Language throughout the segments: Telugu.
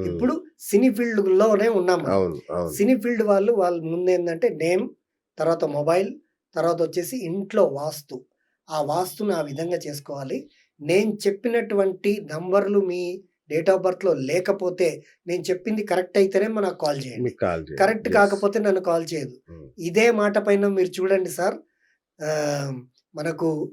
ఇప్పుడు సినీ ఫీల్డ్లోనే ఉన్నాం సినీ ఫీల్డ్ వాళ్ళు వాళ్ళ ముందు ఏంటంటే నేమ్ తర్వాత మొబైల్ తర్వాత వచ్చేసి ఇంట్లో వాస్తు. ఆ వాస్తును ఆ విధంగా చేసుకోవాలి. నేను చెప్పినటువంటి నంబర్లు మీ డేట్ ఆఫ్ బర్త్లో లేకపోతే నేను చెప్పింది కరెక్ట్ అయితేనే మనకు కాల్ చేయండి. కరెక్ట్. కాకపోతే నన్ను కాల్ చేయదు. ఇదే మాట పైన మీరు చూడండి సార్. మనకు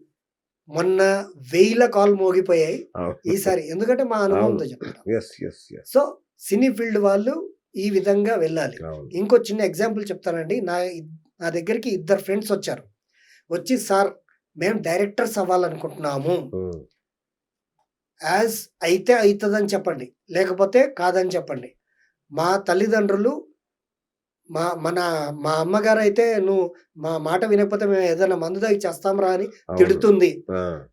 మొన్న వెయ్యిల కాల్ మోగిపోయాయి. ఈసారి. ఎందుకంటే మా అనుభవంతో. చెప్తాను సో సినీ ఫీల్డ్ వాళ్ళు ఈ విధంగా వెళ్ళాలి. ఇంకో చిన్న ఎగ్జాంపుల్ చెప్తానండి. నా నా దగ్గరికి ఇద్దరు ఫ్రెండ్స్ వచ్చారు. వచ్చి సార్ మేము డైరెక్టర్స్ అవ్వాలనుకుంటున్నాము. యాజ్ అయితే అవుతుందని చెప్పండి. లేకపోతే కాదని చెప్పండి. మా తల్లిదండ్రులు మా మన మా అమ్మగారు అయితే నువ్వు మా మాట వినకపోతే మేము ఏదైనా మందు దాగి చేస్తాంరా అని అవును. తిడుతుంది. ఆ,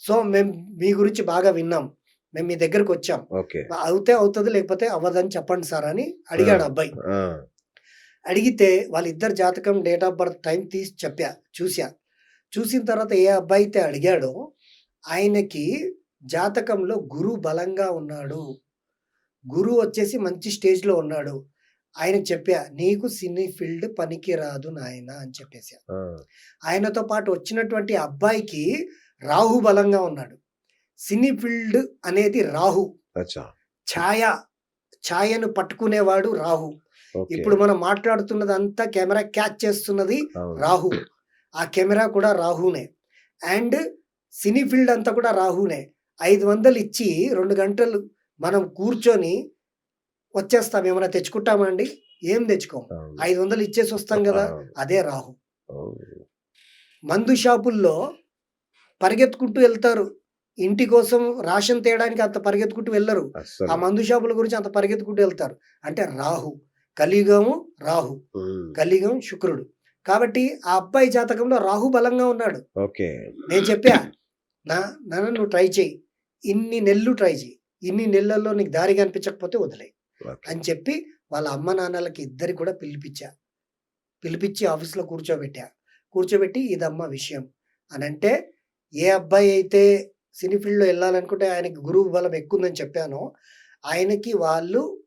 సో మేము మీ గురించి బాగా విన్నాం. మేము మీ దగ్గరకు వచ్చాం. ఓకే. అవుతే అవుతుంది లేకపోతే అవ్వదని చెప్పండి సార్ అని అడిగాడు అబ్బాయి. ఆ, అడిగితే వాళ్ళిద్దరు జాతకం డేట్ ఆఫ్ బర్త్ టైం తీసి చెప్పా చూసా చూసిన తర్వాత ఏ అబ్బాయి అయితే అడిగాడో ఆయనకి జాతకంలో గురువు బలంగా ఉన్నాడు. గురువు వచ్చేసి మంచి స్టేజ్లో ఉన్నాడు. ఆయన చెప్పా నీకు సినీ ఫీల్డ్ పనికి రాదు నాయన అని చెప్పేసి. ఆయనతో పాటు వచ్చినటువంటి అబ్బాయికి రాహు బలంగా ఉన్నాడు. సినీ ఫీల్డ్ అనేది రాహు. ఛాయ ఛాయను పట్టుకునేవాడు రాహు. ఇప్పుడు మనం మాట్లాడుతున్నది అంతా కెమెరా క్యాచ్ చేస్తున్నది. రాహు. ఆ కెమెరా కూడా రాహునే. అండ్ సినీ ఫీల్డ్ అంతా కూడా రాహునే. ఐదు వందలు ఇచ్చి రెండు గంటలు మనం కూర్చొని వచ్చేస్తాం. ఏమైనా తెచ్చుకుంటామా అండి? ఏం తెచ్చుకోం. ఐదు వందలు ఇచ్చేసి వస్తాం కదా. అదే రాహు. మందు షాపుల్లో పరిగెత్తుకుంటూ వెళ్తారు. ఇంటి కోసం రాషన్ తేయడానికి అంత పరిగెత్తుకుంటూ వెళ్ళరు. ఆ మందు షాపుల గురించి అంత పరిగెత్తుకుంటూ వెళ్తారు. అంటే రాహు. కలియుగము రాహు. కలియుగం శుక్రుడు. కాబట్టి ఆ అబ్బాయి జాతకంలో రాహు బలంగా ఉన్నాడు. ఓకే. నేను చెప్పా నా నాన్న నువ్వు ట్రై చేయి. ఇన్ని నెలలు ట్రై చేయి. ఇన్ని నెలల్లో నీకు దారి కనిపించకపోతే వదిలే ఓకే. అని చెప్పి వాళ్ళ అమ్మ నాన్నలకి ఇద్దరి కూడా పిలిపించా. పిలిపించి ఆఫీస్లో కూర్చోబెట్టా. కూర్చోబెట్టి ఇదమ్మ విషయం. అని అంటే ఏ అబ్బాయి అయితే సినీ ఫీల్డ్లో వెళ్ళాలనుకుంటే ఆయనకి గురువు బలం ఎక్కువ ఉందని చెప్పానో ఆయనకి వాళ్ళు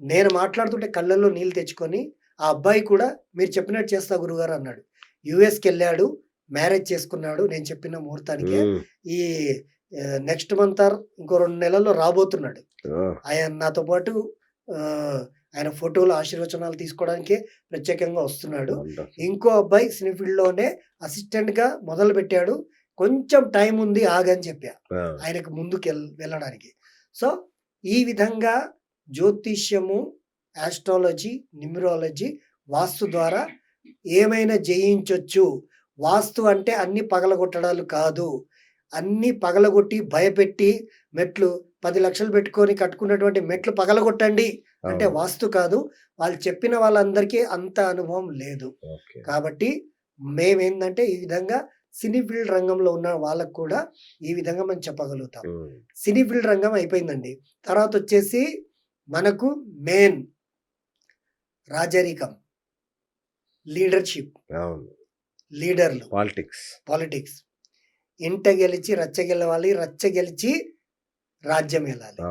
నేను మాట్లాడుతుంటే కళ్ళల్లో నీళ్ళు తెచ్చుకొని ఆ అబ్బాయి కూడా మీరు చెప్పినట్టు చేస్తా గురుగారు అన్నాడు. యుఎస్కి వెళ్ళాడు మ్యారేజ్ చేసుకున్నాడు నేను చెప్పిన ముహూర్తానికి. ఈ నెక్స్ట్ మంత్ ఆర్ ఇంకో రెండు నెలల్లో రాబోతున్నాడు. ఆయన నాతో పాటు ఆయన ఫోటోలు ఆశీర్వచనాలు తీసుకోవడానికి ప్రత్యేకంగా వస్తున్నాడు. ఇంకో అబ్బాయి సినీ ఫీల్డ్లోనే అసిస్టెంట్గా మొదలు పెట్టాడు కొంచెం టైం ఉంది ఆగని చెప్పా. ఆయనకు ముందుకు వెళ్ వెళ్ళడానికి. సో ఈ విధంగా జ్యోతిష్యము ఆస్ట్రాలజీ న్యూమరాలజీ వాస్తు ద్వారా ఏమైనా జయించవచ్చు వాస్తు అంటే అన్ని పగలగొట్టడాలు కాదు. అన్ని పగలగొట్టి భయపెట్టి మెట్లు పది లక్షలు పెట్టుకొని కట్టుకున్నటువంటి మెట్లు పగలగొట్టండి అంటే. వాస్తు కాదు. వాళ్ళు చెప్పిన వాళ్ళందరికీ అంత అనుభవం లేదు. కాబట్టి మేమేందంటే ఈ విధంగా సినీ ఫీల్డ్ రంగంలో ఉన్న వాళ్ళకు కూడా ఈ విధంగా మనం చెప్పగలుగుతాం. సినీ ఫీల్డ్ రంగం అయిపోయిందండి. తర్వాత వచ్చేసి మనకు మెయిన్ రాజరికం లీడర్షిప్ లీడర్లు పాలిటిక్స్. పాలిటిక్స్. ఇంట గెలిచి రచ్చ గెలవాలి రచ్చ గెలిచి రాజ్యం వెళ్ళాలి.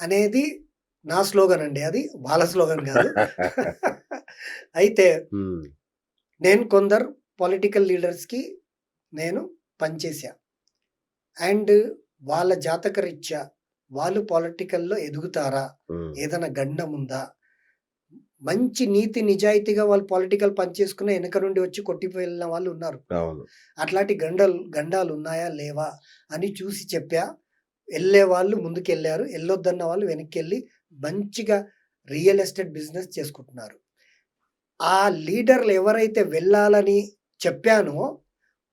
అనేది నా స్లోగన్ అండి అది. వాళ్ళ స్లోగన్ కాదు. అయితే. నేను కొందరు పొలిటికల్ లీడర్స్కి నేను పనిచేశా. అండ్ వాళ్ళ జాతక రీత్యా వాళ్ళు పొలిటికల్లో ఎదుగుతారా. ఏదైనా గండం ఉందా? మంచి నీతి నిజాయితీగా వాళ్ళు పొలిటికల్ పనిచేసుకున్న వెనక నుండి వచ్చి కొట్టిపోయి వెళ్ళిన వాళ్ళు ఉన్నారు. అట్లాంటి గండాలు గండాలు ఉన్నాయా? లేవా? అని చూసి చెప్పా. వెళ్ళే వాళ్ళు ముందుకు వెళ్ళారు వెళ్ళొద్దన్న వాళ్ళు వెనక్కి వెళ్ళి మంచిగా రియల్ ఎస్టేట్ బిజినెస్ చేసుకుంటున్నారు. ఆ లీడర్లు ఎవరైతే వెళ్ళాలని చెప్పానో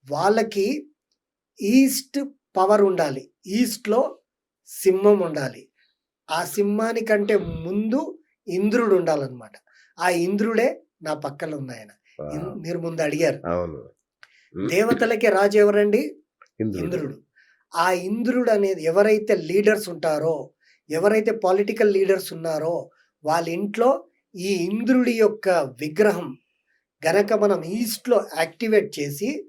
వాళ్ళకి ఈస్ట్ పవర్ ఉండాలి ఈస్ట్లో సింహం ఉండాలి. ఆ సింహానికంటే ముందు ఇంద్రుడు ఉండాలన్నమాట. ఆ ఇంద్రుడే నా పక్కన ఉన్నాయన మీరు ముందు అడిగారు. దేవతలకి రాజు ఎవరండి? ఇంద్రుడు. ఆ ఇంద్రుడు అనేది ఎవరైతే లీడర్స్ ఉంటారో ఎవరైతే పొలిటికల్ లీడర్స్ ఉన్నారో వాళ్ళ ఇంట్లో ఈ ఇంద్రుడి యొక్క విగ్రహం గనక మనం ఈస్ట్లో యాక్టివేట్ చేసి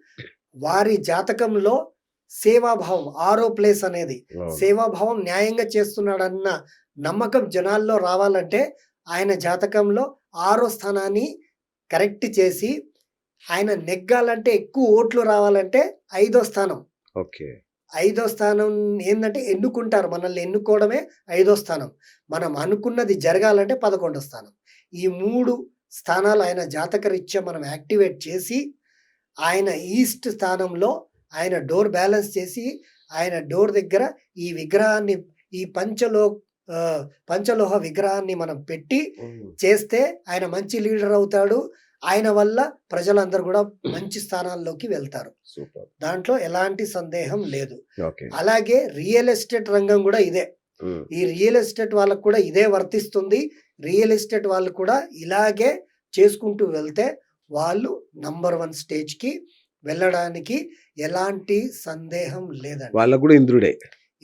వారి జాతకంలో సేవాభావం ఆరో ప్లేస్ అనేది. సేవాభావం న్యాయంగా చేస్తున్నాడన్న నమ్మకం జనాల్లో రావాలంటే ఆయన జాతకంలో ఆరో స్థానాన్ని కరెక్ట్ చేసి ఆయన నెగ్గాలంటే ఎక్కువ ఓట్లు రావాలంటే ఐదో స్థానం ఓకే ఐదో స్థానం ఏంటంటే ఎన్నుకుంటారు. మనల్ని ఎన్నుకోవడమే ఐదో స్థానం. మనం అనుకున్నది జరగాలంటే పదకొండో స్థానం. ఈ మూడు స్థానాలు ఆయన జాతకరీత్యా మనం యాక్టివేట్ చేసి ఆయన ఈస్ట్ స్థానంలో ఆయన డోర్ బ్యాలెన్స్ చేసి ఆయన డోర్ దగ్గర ఈ విగ్రహాన్ని ఈ పంచలో పంచలోహ విగ్రహాన్ని మనం పెట్టి చేస్తే ఆయన మంచి లీడర్ అవుతాడు. ఆయన వల్ల ప్రజలందరూ కూడా మంచి స్థానాల్లోకి వెళ్తారు. దాంట్లో ఎలాంటి సందేహం లేదు. అలాగే రియల్ ఎస్టేట్ రంగం కూడా ఇదే. ఈ రియల్ ఎస్టేట్ వాళ్ళకు కూడా ఇదే వర్తిస్తుంది. రియల్ ఎస్టేట్ వాళ్ళు కూడా ఇలాగే చేసుకుంటూ వెళ్తే వాళ్ళు నంబర్ వన్ స్టేజ్కి వెళ్ళడానికి ఎలాంటి సందేహం లేదండి. వాళ్ళకు కూడా ఇంద్రుడే.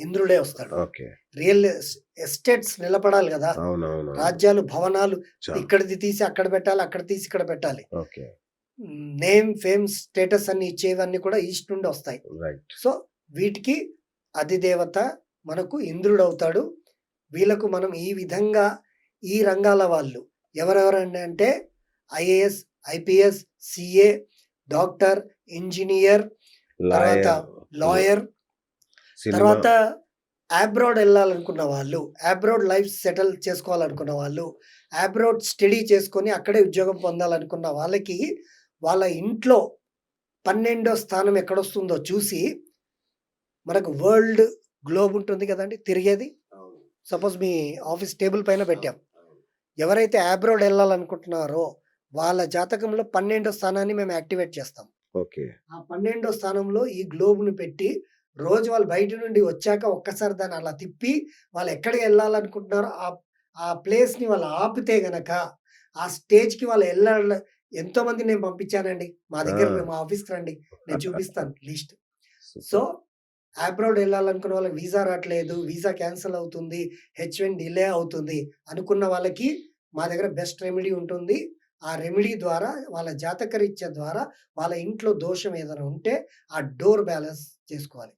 ఇంద్రుడే వస్తాడు. ఓకే. రియల్ ఎస్- ఎస్టేట్స్ నిలబడాలి కదా. రాజ్యాలు భవనాలు. ఇక్కడిది తీసి అక్కడ పెట్టాలి అక్కడ తీసి ఇక్కడ పెట్టాలి. నేమ్ ఫేమ్ స్టేటస్ అన్ని ఇచ్చేవన్నీ కూడా ఈస్ట్ నుండి వస్తాయి. సో వీటికి అధిదేవత మనకు ఇంద్రుడు అవుతాడు వీళ్ళకు మనం ఈ విధంగా ఈ రంగాల వాళ్ళు ఎవరెవరండి అంటే IAS IPS CA doctor engineer తర్వాత లాయర్ తర్వాత అబ్రాడ్ వెళ్ళాలనుకున్న వాళ్ళు అబ్రాడ్ లైఫ్ సెటిల్ చేసుకోవాలనుకున్న వాళ్ళు అబ్రాడ్ స్టడీ చేసుకొని అక్కడే ఉద్యోగం పొందాలనుకున్న వాళ్ళకి వాళ్ళ ఇంట్లో పన్నెండో స్థానం ఎక్కడొస్తుందో చూసి మనకు వరల్డ్ గ్లోబ్ ఉంటుంది కదండి తిరిగేది. సపోజ్ మీ ఆఫీస్ టేబుల్ పైన పెట్టాం. ఎవరైతే అబ్రాడ్ వెళ్ళాలనుకుంటున్నారో వాళ్ళ జాతకంలో పన్నెండో స్థానాన్ని మేము యాక్టివేట్ చేస్తాం. ఓకే. ఆ పన్నెండో స్థానంలో ఈ గ్లోబ్ను పెట్టి రోజు వాళ్ళు బయట నుండి వచ్చాక ఒక్కసారి దాన్ని అలా తిప్పి వాళ్ళు ఎక్కడికి వెళ్ళాలనుకుంటున్నారో ఆ ఆ ప్లేస్ని వాళ్ళు ఆపితే గనక ఆ స్టేజ్కి వాళ్ళు వెళ్ళాలి ఎంతో మంది నేను పంపించానండి. మా దగ్గర. మా ఆఫీస్కి రండి. నేను చూపిస్తాను లిస్ట్. సో అబ్రాడ్ వెళ్ళాలనుకున్న వాళ్ళకి వీసా రావట్లేదు వీసా క్యాన్సిల్ అవుతుంది హెచ్ వన్ డిలే అవుతుంది అనుకున్న వాళ్ళకి మా దగ్గర బెస్ట్ రెమెడీ ఉంటుంది. ఆ రెమెడీ ద్వారా వాళ్ళ జాతకరీత్య ద్వారా వాళ్ళ ఇంట్లో దోషం ఏదైనా ఉంటే ఆ డోర్ బ్యాలెన్స్ చేసుకోవాలి.